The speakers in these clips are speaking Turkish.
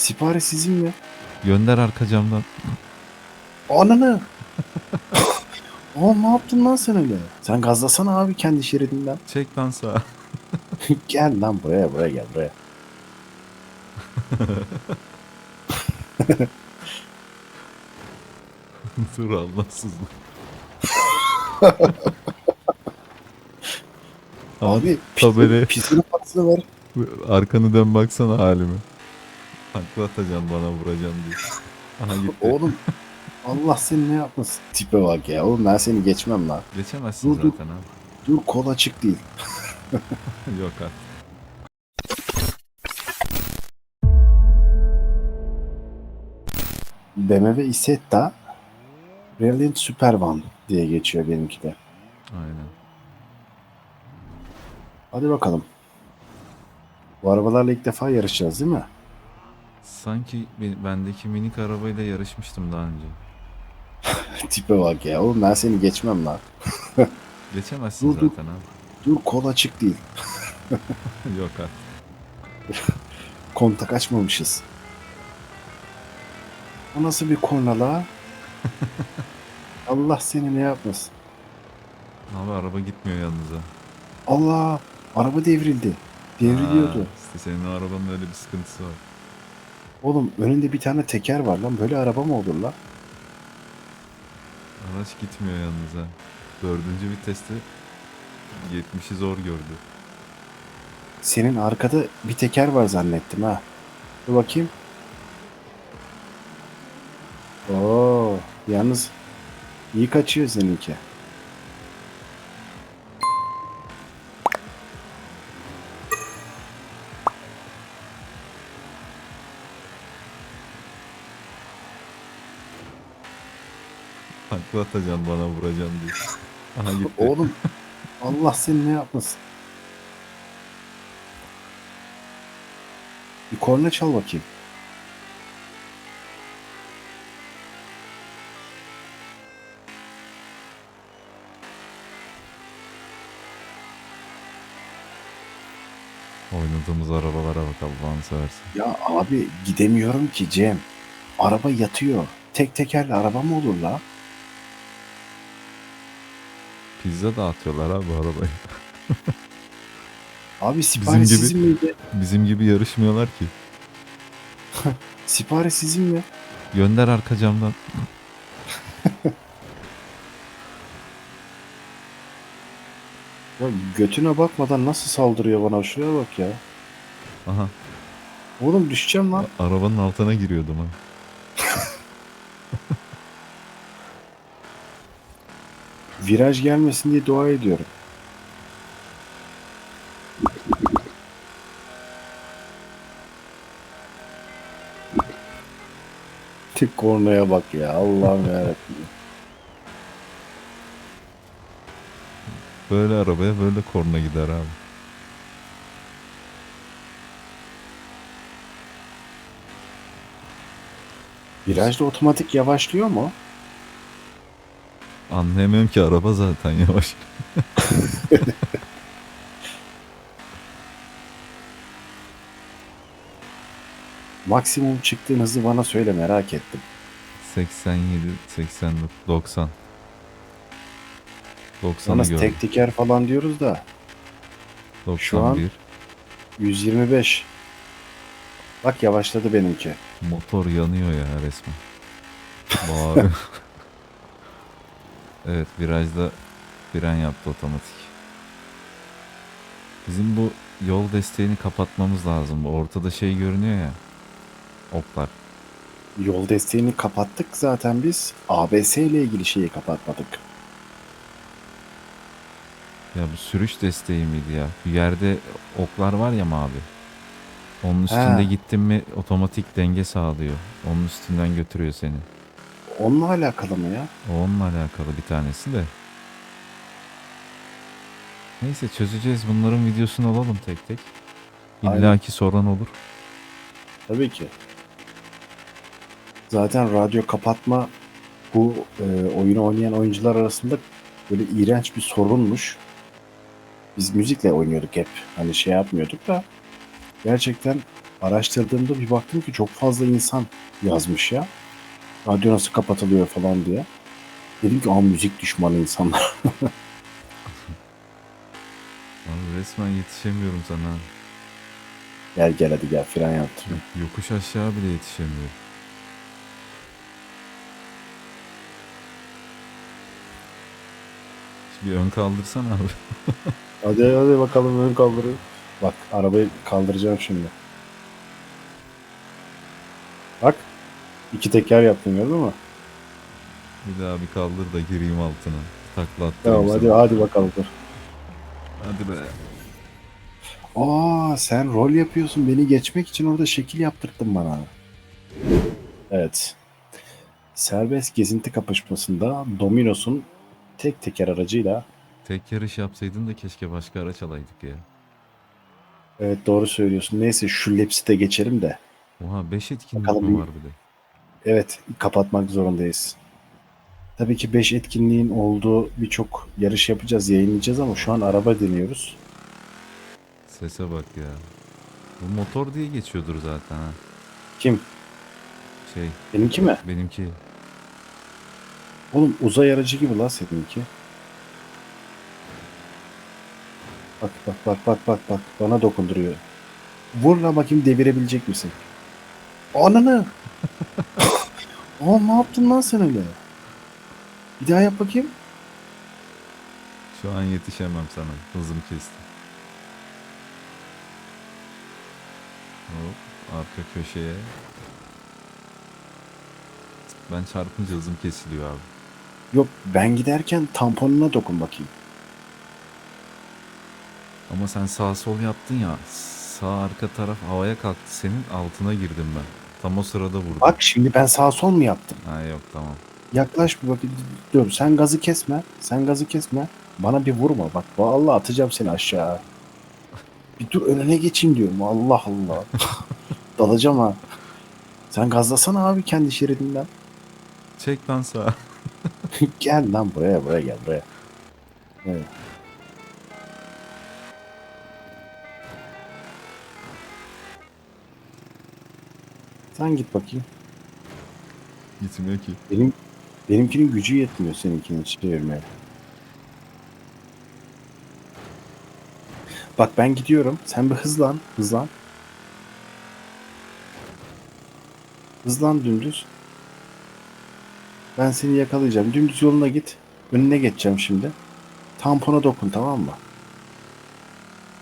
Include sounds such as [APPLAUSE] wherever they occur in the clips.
Sipariş sizin mi? Gönder arka camdan. Ananı. Oğlum ne yaptın lan sen öyle? Sen gazlasana abi kendi şeridinden. Çek lan sağa. [LAUGHS] gel lan buraya buraya gel buraya. [LAUGHS] Dur Allahsız. Abi tabela- pisini, pisini patsını ver. Arkanı dön baksana halime. Haklı atacaksın bana vuracaksın diye. Aha gitti. [LAUGHS] Oğlum Allah seni ne yapmasın? Tipe bak ya. Oğlum ben seni geçmem lan. Geçemezsin Dur, dur. zaten abi. Dur kol açık değil. [LAUGHS] [LAUGHS] Yok artık. BMW Isetta Brilliant Super One diye geçiyor benimki de. Aynen. Hadi bakalım. Bu arabalarla ilk defa yarışacağız değil mi? Sanki be- bendeki minik arabayla yarışmıştım daha önce. [LAUGHS] Tipe bak ya. Oğlum ben seni geçmem lan. [LAUGHS] Geçemezsin Dur, dur. zaten abi. Dur kol açık değil. [LAUGHS] Yok artık. Kontak açmamışız. O nasıl bir korna la? Allah seni ne yapmasın. Abi araba gitmiyor yalnız ha. Allah! Araba devrildi. Devriliyordu. Aa, işte senin o arabanın öyle bir sıkıntısı var. Oğlum önünde bir tane teker var lan. Böyle araba mı olur lan? Araç gitmiyor yalnız ha. Dördüncü viteste 70'i zor gördü. Senin arkada bir teker var zannettim ha. Dur bakayım. Oo, yalnız iyi kaçıyor seninki. Haklı atacaksın bana vuracaksın diye. Aha gitti. Oğlum [LAUGHS] Allah seni ne yapmasın. Bir korna çal bakayım. Oynadığımız arabalara bak Allah'ını seversen. Ya abi gidemiyorum ki Cem. Araba yatıyor. Tek tekerli araba mı olur la? Pizza dağıtıyorlar abi bu arabayı. [LAUGHS] Abi sipariş gibi. sizin miydi? Bizim gibi yarışmıyorlar ki. [LAUGHS] Sipariş sizin mi? Gönder arka camdan. Ya götüne bakmadan nasıl saldırıyor bana şuraya bak ya. Aha Oğlum düşeceğim lan. arabanın altına giriyordum ha. Viraj gelmesin diye dua ediyorum. Tek kornaya bak ya Allah'ım yarabbim. Böyle arabaya böyle korna gider abi. Virajda otomatik yavaşlıyor mu? Anlayamıyorum ki araba zaten yavaş. [LAUGHS] Maksimum çıktığın hızı bana söyle merak ettim. 87, 89, 90. 90'ı Yalnız gördüm. tek teker falan diyoruz da 91. şu an- 125. Bak yavaşladı benimki. Motor yanıyor ya resmen. Bağırıyor. [LAUGHS] evet virajda fren yaptı otomatik. Bizim bu yol desteğini kapatmamız lazım. Bu Ortada şey görünüyor ya. Oklar. Yol desteğini kapattık zaten biz. ABS ile ilgili şeyi kapatmadık. Ya bu sürüş desteği miydi ya? Bir yerde oklar var ya mavi. Onun üstünde Ha. gittin mi otomatik denge sağlıyor. Onun üstünden götürüyor seni. Onunla alakalı mı ya? Onunla alakalı bir tanesi de. Neyse çözeceğiz. Bunların videosunu alalım tek tek. İlla ki soran olur. Tabii ki. Zaten radyo kapatma bu e, oyunu oynayan oyuncular arasında böyle iğrenç bir sorunmuş. Biz müzikle oynuyorduk hep. Hani şey yapmıyorduk da gerçekten Araştırdığımda bir baktım ki çok fazla insan yazmış ya. Radyo nasıl kapatılıyor falan diye. Dedim ki aa müzik düşmanı insanlar. [LAUGHS] Abi resmen yetişemiyorum sana. gel gel hadi gel fren yaptır. Yok, yokuş aşağı bile yetişemiyorum. Bir ön kaldırsan abi. [LAUGHS] Hadi hadi bakalım ön kaldırın. Bak arabayı kaldıracağım şimdi. Bak. İki teker yaptım gördün mü? Bir daha bir kaldır da gireyim altına. Takla attırayım Tamam hadi sana. hadi bakalım dur. Hadi be. Aa sen rol yapıyorsun. Beni geçmek için orada şekil yaptırttın bana. Evet. Serbest gezinti kapışmasında Dominos'un tek teker aracıyla Tek yarış yapsaydın da keşke başka araç alaydık ya. evet doğru söylüyorsun. Neyse şu Leps'i de geçelim de. Oha 5 etkinlik Bakalım mi bir- var bir de? Evet kapatmak zorundayız. Tabii ki 5 etkinliğin olduğu birçok yarış yapacağız, yayınlayacağız ama şu an araba deniyoruz. Sese bak ya. Bu motor diye geçiyordur zaten ha. Kim? Şey Benimki mi? benimki. Oğlum uzay aracı gibi la seninki. Bak bak bak bak bak bak bana dokunduruyor. Vur la bakayım devirebilecek misin? Ananı! [LAUGHS] Aa ne yaptın lan sen öyle? Bir daha yap bakayım. Şu an yetişemem sana. Hızım kesti. Hop arka köşeye. Ben çarpınca hızım kesiliyor abi. Yok ben giderken tamponuna dokun bakayım. Ama sen sağ sol yaptın ya. Sağ arka taraf havaya kalktı senin altına girdim ben. Tam o sırada vurdum. Bak şimdi ben sağ sol mu yaptım? Ha yok tamam. Yaklaş bir bakayım. Dur sen gazı kesme. Sen gazı kesme. Bana bir vurma. Bak vallahi atacağım seni aşağı. Bir dur önüne geçeyim diyorum. Allah Allah. [LAUGHS] Dalacağım ha. Sen gazlasana abi kendi şeridinden. Çek lan sağa. [LAUGHS] gel lan buraya buraya gel buraya. Evet. Sen git bakayım. Gitmiyor ki. Benim benimkinin gücü yetmiyor seninkini çevirmeye. Bak ben gidiyorum. Sen bir hızlan, hızlan. Hızlan dümdüz. Ben seni yakalayacağım. Dümdüz yoluna git. Önüne geçeceğim şimdi. Tampona dokun tamam mı?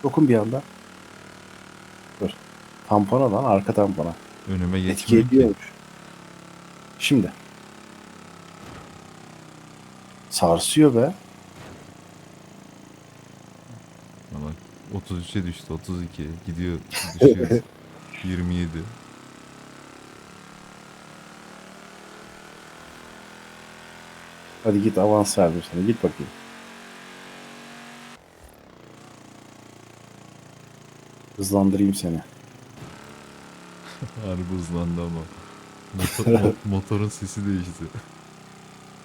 Dokun bir anda. Dur. Tampona lan arka tampona. Önüme Etki ediyormuş. Şimdi. Sarsıyor be. Bak 33'e düştü 32 gidiyor düşüyor [LAUGHS] 27 Hadi git avans verdim sana. Git bakayım. Hızlandırayım seni. Harbi hızlandı ama Motor, [LAUGHS] mo- motorun sesi değişti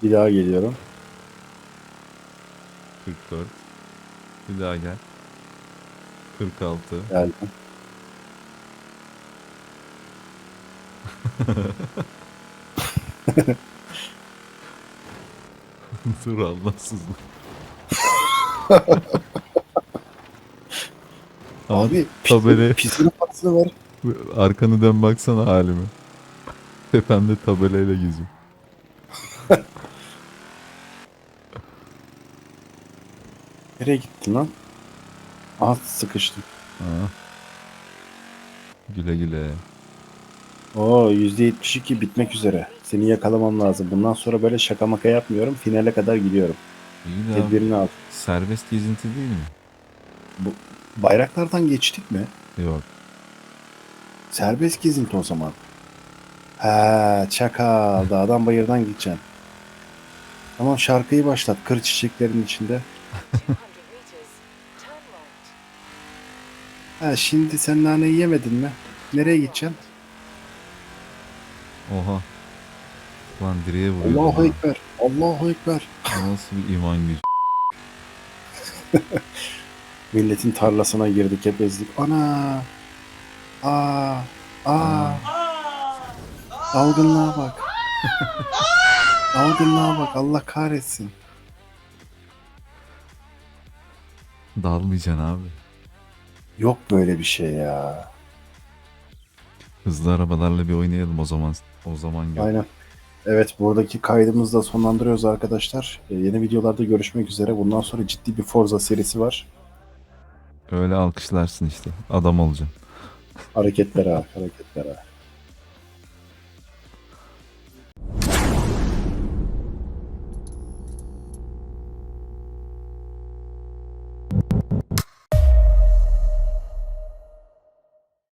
Bir daha geliyorum. 44 bir daha gel 46 Geldim. [LAUGHS] dur Allahsız Abi tabela- pisini, pisini parasını ver. Arkanı dön baksana halime tepemde tabelayla geziyorum [LAUGHS] Nereye gittin lan? Aha sıkıştım. Ha. güle güle Oo %72 bitmek üzere. Seni yakalamam lazım. Bundan sonra böyle şaka maka yapmıyorum. Finale kadar gidiyorum. İyi de abi, Tedbirini al. serbest gezinti değil mi? Bayraklardan geçtik mi? Yok Serbest gezinti o zaman. Ha, çakal. Dağdan bayırdan gideceksin. Tamam şarkıyı başlat. Kır çiçeklerin içinde. 200 meters. Turn right. Ha, şimdi sen naneyi yemedin mi? Nereye gideceksin? Oha Lan direğe vuruyordum Allahu ha. Ekber. Allahu Ekber. Nasıl bir iman gücü [LAUGHS] Milletin tarlasına girdik hep ezdik. Ana. Aa. Aa. Dalgınlığa bak. [LAUGHS] Dalgınlığa bak. Allah kahretsin. Dalmayacaksın abi. Yok böyle bir şey ya. Hızlı arabalarla bir oynayalım o zaman. O zaman gör. Aynen. Evet buradaki kaydımızı da sonlandırıyoruz arkadaşlar. Ee, yeni videolarda görüşmek üzere. Bundan sonra ciddi bir Forza serisi var. Öyle alkışlarsın işte. Adam olacaksın. Hareketlere, hareketlere.